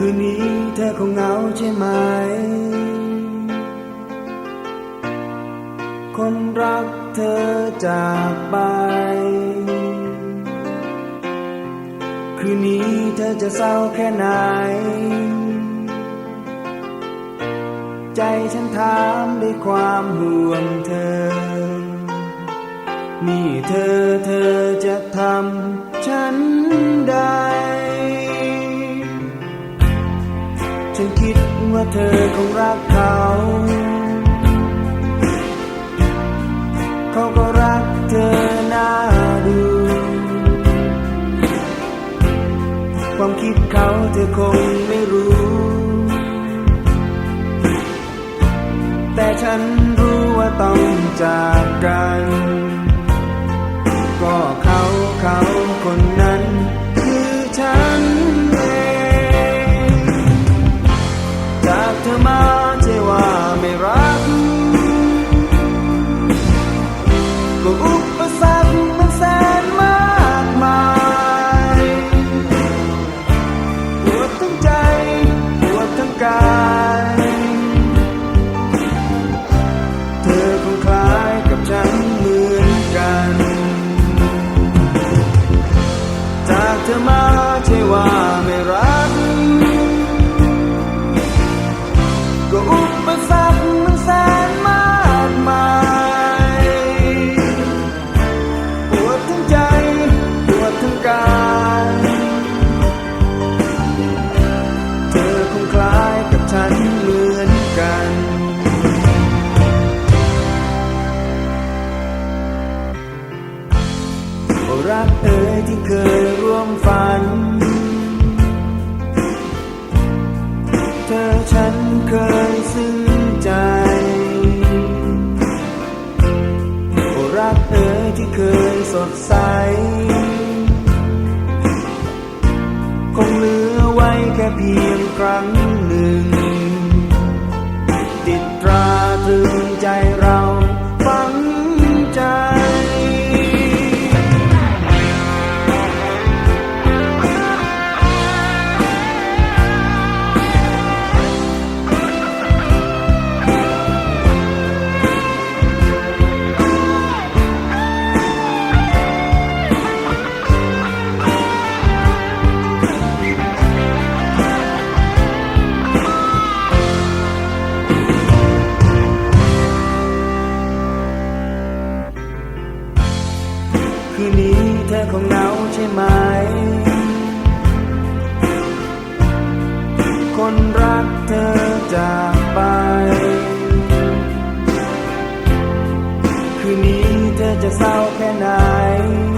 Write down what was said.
คืนนี้เธอคงเหงาใช่ไหม คนรักเธอจากไป คืนนี้เธอจะเศร้าแค่ไหน ใจฉันถามด้วยความห่วงเธอ นี่เธอเธอจะทำฉันได้ ฉันคิดว่าเธอคงรักเขา เขาก็รักเธอน่าดู ความคิดเขาเธอคงไม่รู้ แต่ฉันรู้ว่าต้องจากกัน ก็เขาเขาคนนั้น ที่เคยร่วมฝัน เธอฉันเคยซึ้งใจโอรักเอ่ยที่เคยสดใส คงเหลือไว้แค่เพียงครั้งหนึ่ง ติดตราตรึง คืนนี้เธอคงเหงาใช่ไหม คนรักเธอจากไป คืนนี้เธอจะเศร้าแค่ไหน